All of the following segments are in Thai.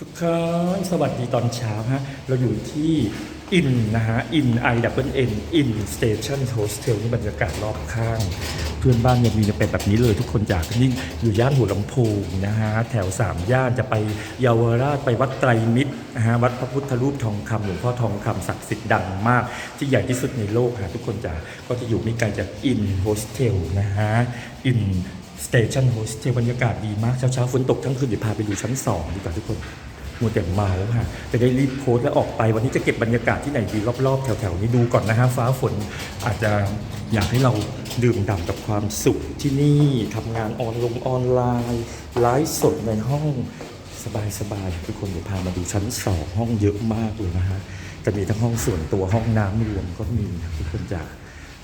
ทุกคนสวัสดีตอนเช้าฮะ เราอยู่ที่อินนะฮะอินไอดับเบิลเอ็นอินสเตชันโฮสเทลนี่บรรยากาศรอบข้าง เพื่อนบ้านยังมีจะเป็นแบบนี้เลยทุกคนจากนี่อยู่ย่านหัวลำโพงนะฮะ แถว 3 ย่านจะไปเยาวราชไปวัดไตรมิตรนะฮะ วัดพระพุทธรูปทองคำหลวงพ่อทองคำศักดิ์สิทธิ์ดังมาก ที่ใหญ่ที่สุดในโลกฮะทุกคนจากก็จะอยู่ไม่ไกลจากอินโฮสเทลนะฮะอิน สเตชันโฮสเทลบรรยากาศดีมากเช้าๆฝนตกทั้งคืนเดี๋ยวพาไปดูชั้น 2 ดีกว่าทุกคนมัวแต่เมาค่ะจะได้รีบโพสแล้วออกไป วันนี้จะเก็บบรรยากาศที่ไหนดีรอบๆ แถวๆนี้ดูก่อนนะฮะฟ้าฝนอาจจะอยากให้เราดื่มด่ำกับความสุขที่นี่ทำงานออนลงออนไลน์ไลฟ์สดในห้องสบายๆทุกคนเดี๋ยวพามาดูชั้น2ห้องเยอะมากเลยนะฮะจะมีทั้งห้องส่วนตัวห้องน้ำรวมก็มีนะทุกคนจะ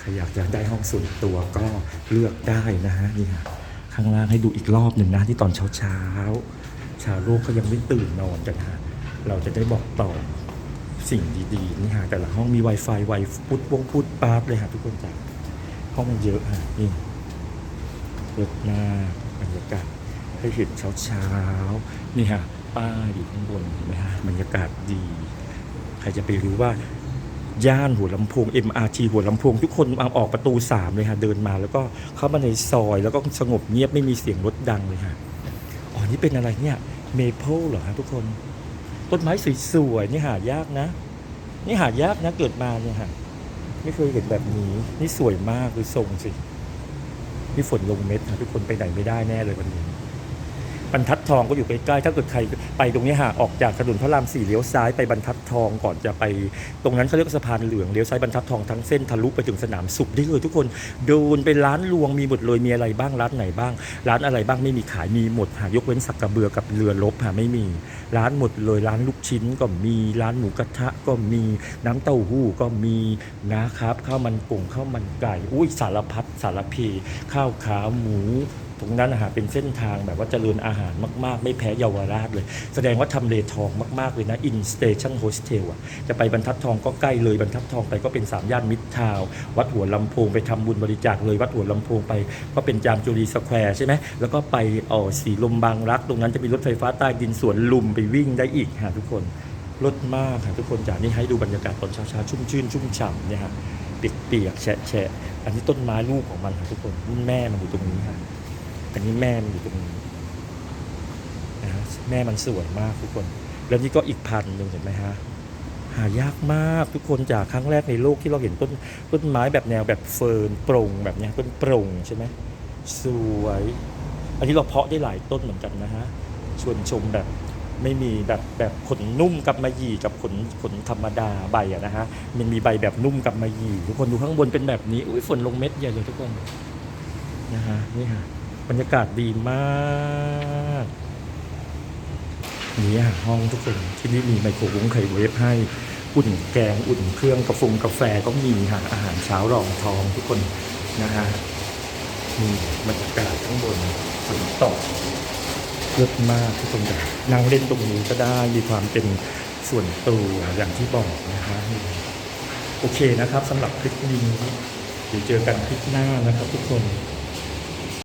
ใครอยากจะได้ห้องส่วนตัวก็เลือกได้นะฮะนี่ฮะ ข้างล่างให้ดูอีกรอบหนึ่งนะที่ตอนเช้าเช้าชาวโลกเขายังไม่ตื่นนอนกันฮะเราจะได้บอกต่อสิ่งดีๆนี่ฮะแต่ละห้องมี Wi-Fi ไวพุดวงพุดปาร์ตเลยฮะทุกคนจ้ะห้องมันเยอะฮะนี่เยอะมากบรรยากาศให้เห็นเช้าเช้านี่ฮะป้าอยู่ข้างบนเห็นไหมฮะบรรยากาศดี ใครจะไปรู้ว่า ย่านหัวลำโพง MRT หัวลำโพง ทุกคนเอาออกประตู 3 เลยค่ะเดินมาแล้วก็เข้ามาในซอยแล้วก็สงบเงียบไม่มีเสียงรถดังเลยค่ะอ๋อ นี่เป็นอะไรเนี่ย เมเปิลเหรอฮะทุกคน ต้นไม้สวยๆนี่หายากนะ นี่หายากนะเกิดมาเนี่ยค่ะไม่เคยเห็นแบบนี้ นี่สวยมากดูทรงสินี่ฝนลงเม็ดค่ะทุกคนไปไหนไม่ได้แน่เลยวันนี้ บรรทัดทองก็อยู่ใกล้ๆถ้าเกิดใครไปตรงนี้ฮะออกจากถนนพระรามสี่เลี้ยวซ้ายไปบรรทัดทองก่อนจะไป ตรงนั้นเขาเรียกสะพานเหลืองเลี้ยวซ้ายบรรทัดทองทั้งเส้นทะลุไปถึงสนามสุขได้เลยทุกคนเดินไปร้านรวงมีหมดเลยมีอะไรบ้างร้านไหนบ้าง ร้านอะไรบ้างไม่มีขายมีหมดหายกเว้นสักกระเบือกับเรือลบหาไม่มี ร้านหมดเลยร้านลูกชิ้นก็มีร้านหมูกระทะก็มีน้ำเต้าหู้ก็มีนะครับข้าวมันกุ้งข้าวมันไก่อุ้ยสารพัดสารพีข้าวขาหมู ตรงนั้นอาหารเป็นเส้นทางแบบว่าเจริญอาหารมาก ๆ ไม่แพ้เยาวราชเลย แสดงว่าทำเลทองมาก ๆ เลยนะ In Station Hostel อะจะไปบรรทัดทองก็ใกล้เลยบรรทัดทองไปก็เป็น 3 ย่านมิตรทาววัดหัวลำโพงไปทำบุญบริจาคเลยวัดหัวลำโพงไป ก็เป็นจามจุรีสแควร์ใช่ไหมแล้วก็ไปเออสีลมบางรัก ตรงนั้นจะมีรถไฟฟ้าใต้ดินสวนลุมไปวิ่งได้อีกฮะทุกคนรถมากค่ะทุกคนจากนี้ให้ดูบรรยากาศตอนเช้าๆชุ่มชื่นชุ่มฉ่ำเนี่ยฮะเปียกๆแฉะๆอันนี้ต้นไม้ลูกของมันค่ะทุกคนแม่มันอยู่ตรงนี้ค่ะ อันนี้แม่มันอยู่ตรงนี้นะฮะแม่มันสวยมากทุกคน แล้วนี่ก็อีกพันหนึ่งเห็นไหมฮะหายากมากทุกคนจากครั้งแรกในโลกที่เราเห็นต้นต้นไม้แบบแนวแบบเฟิร์นโปร่งแบบเนี้ยต้นโปร่งใช่ไหมสวย อันนี้เราเพาะได้หลายต้นเหมือนกันนะฮะชวนชมแบบไม่มีแบบแบบขนนุ่มกับมะหยี่กับขนขนธรรมดาใบอะนะฮะมันมีใบแบบนุ่มกับมะหยี่ทุกคนดูข้างบนเป็นแบบนี้อุ้ยฝนลงเม็ดใหญ่เลยทุกคนนะฮะนี่ฮะ บรรยากาศดีมากนี่อะห้องทุกคนที่นี่มีไมโครวงไข่เวฟให้อุ่นแกงอุ่นเครื่องกาแฟงกาแฟก็มีค่ะอาหารเช้ารองท้องทุกคนนะฮะนี่บรรยากาศข้างบนฝนตกเยอะมากทุกคนนั่งเล่นตรงนี้ก็ได้มีความเป็นส่วนตัวอย่างที่บอกนะฮะโอเคนะครับสำหรับคลิปนี้เดี๋ยวเจอกันคลิปหน้านะครับทุกคน